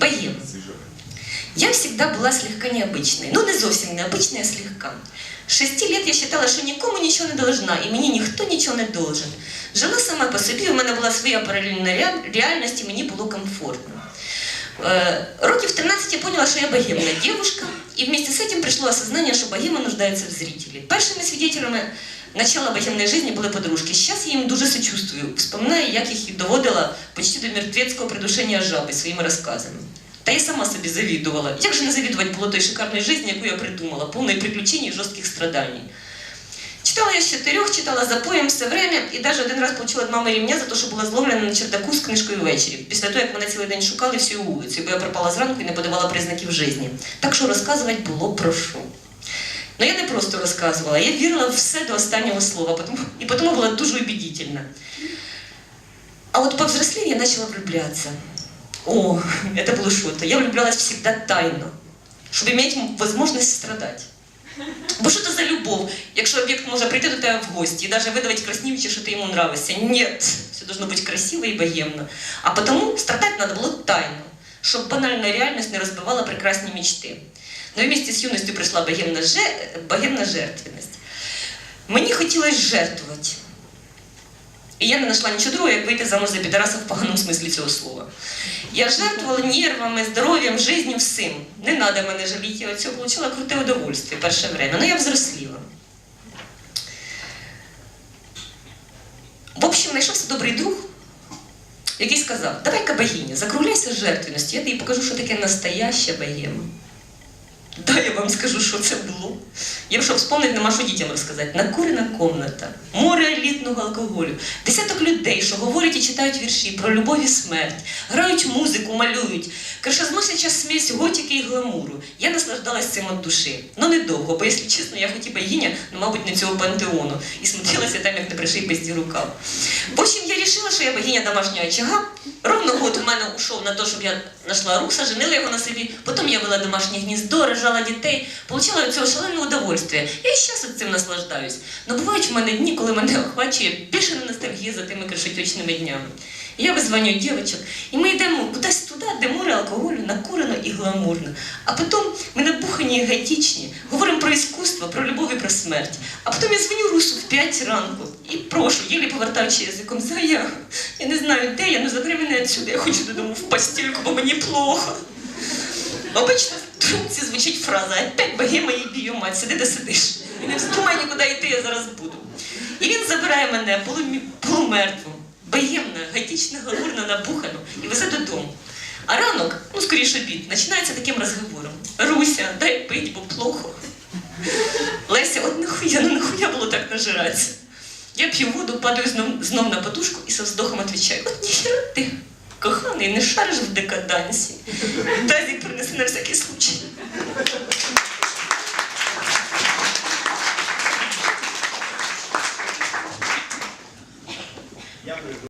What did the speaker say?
Богема. Я всегда была слегка необычной. Ну, не зовсім необычной, а слегка. С шести лет я считала, що нікому нічого не должна, і мені ніхто нічого не должен. Жила сама по собі, у мене була своя паралельна rea- реальність, і мені було комфортно. Э, Років 13 я поняла, що я богемная девушка, и вместе с этим пришло осознание, что богема нуждается в зрителе. Першими свидетелями начала богемної жизни були подружки. Зараз я їм дуже сочувствую, вспоминаю, як їх доводила почти до мертвецького придушення жаби своїми розказами. Та я сама собі завідувала. Як же не завідувати було той шикарної житті, яку я придумала, повної приключень і жорстких страданий. Читала я з чотирьох, читала за поєм все время, і навіть один раз получила від мами рівня за те, що була зловлена на чердаку з книжкою ввечері. Після того, як мене цілий день шукали всю вулицю, бо я пропала зранку і не подавала признаків житті. Так що розказувати було про що. Ну я не просто розказувала, я вірила в все до останнього слова, потому, і тому була дуже убедительна. А вот повзрослев я начала влюбляться. О, это было что-то. Я влюблялась всегда тайно, чтобы иметь возможность страдать. Бо що це за любов, якщо об'єкт може прийти до тебе в гості і навіть видавати краснівичі, що ти йому нравишся? Ні, все должно бути красиво і богемно. А тому страдать треба було тайно, щоб банальна реальність не розбивала прекрасні мечти. Ну і вместе з юністю прийшла богемна, же... богемна жертвенність. Мені хотілося жертвувати. І я не знайшла нічого другого, як вийти замуж за підараса в поганому смислі цього слова. Я жертвувала нервами, здоров'ям, життю, всім. Не треба мене жаліти, я цього отримала круте удовольствие перше время. Ну я взросліла. В общем, знайшовся добрий друг, який сказав: давай-ка богиня, закругляйся з жертвенності, я тобі покажу, що таке настояща богема. Да, я вам скажу, що це було. Я б що вспомнити, нема що дітям розказати. Накурена комната, море елітного алкоголю, десяток людей, що говорять і читають вірші про любов і смерть, грають музику, малюють, кришозносяча смесь готики і гламуру. Я наслаждалась цим від душі. Ну недовго, бо, якщо чесно, я хоч і богиня, ну, мабуть, не цього пантеону. І смотрелася там, як не приший пизді рукав. В общем, вирішила, що я богиня домашнього очага. Ровно год у мене ушов на те, щоб я знайшла руса, женила його на собі. Потім я вела домашнє гніздо, рожала дітей, получила від цього шалене удовольствие. Я і зараз цим наслаждаюсь. Но бувають в мене дні, коли мене охвачує бішена ностальгія за тими кришотючними днями. Я визванюю дівчаток, і ми йдемо кудись туди, де море алкоголю, накурено і гламурно. А потім ми набухані і гайтічні, говоримо про іскусство, про любов і про смерть. А потім я дзвоню Русу в 5 ранку і прошу, єлі повертаючи язиком, зая, я не знаю, де я, ну забери мене відсюди, я хочу додому в постільку, бо мені плохо. Обично в трубці звучить фраза «Опять богема їй мать, сиди де сидиш. І не вздумай нікуди йти, я зараз буду. І він забирає мене полумертву, богемна, готічно гламурно набухану і везе додому. А ранок, ну скоріше обід, починається таким розговором. Руся, дай пить, бо плохо. Леся, от нахуя, ну нахуя було так нажиратися? Я п'ю воду, падаю знов, знов на подушку і со вздохом відповідаю, от ніхера ти, коханий, не шариш в декадансі. Тазі принеси на всякий случай.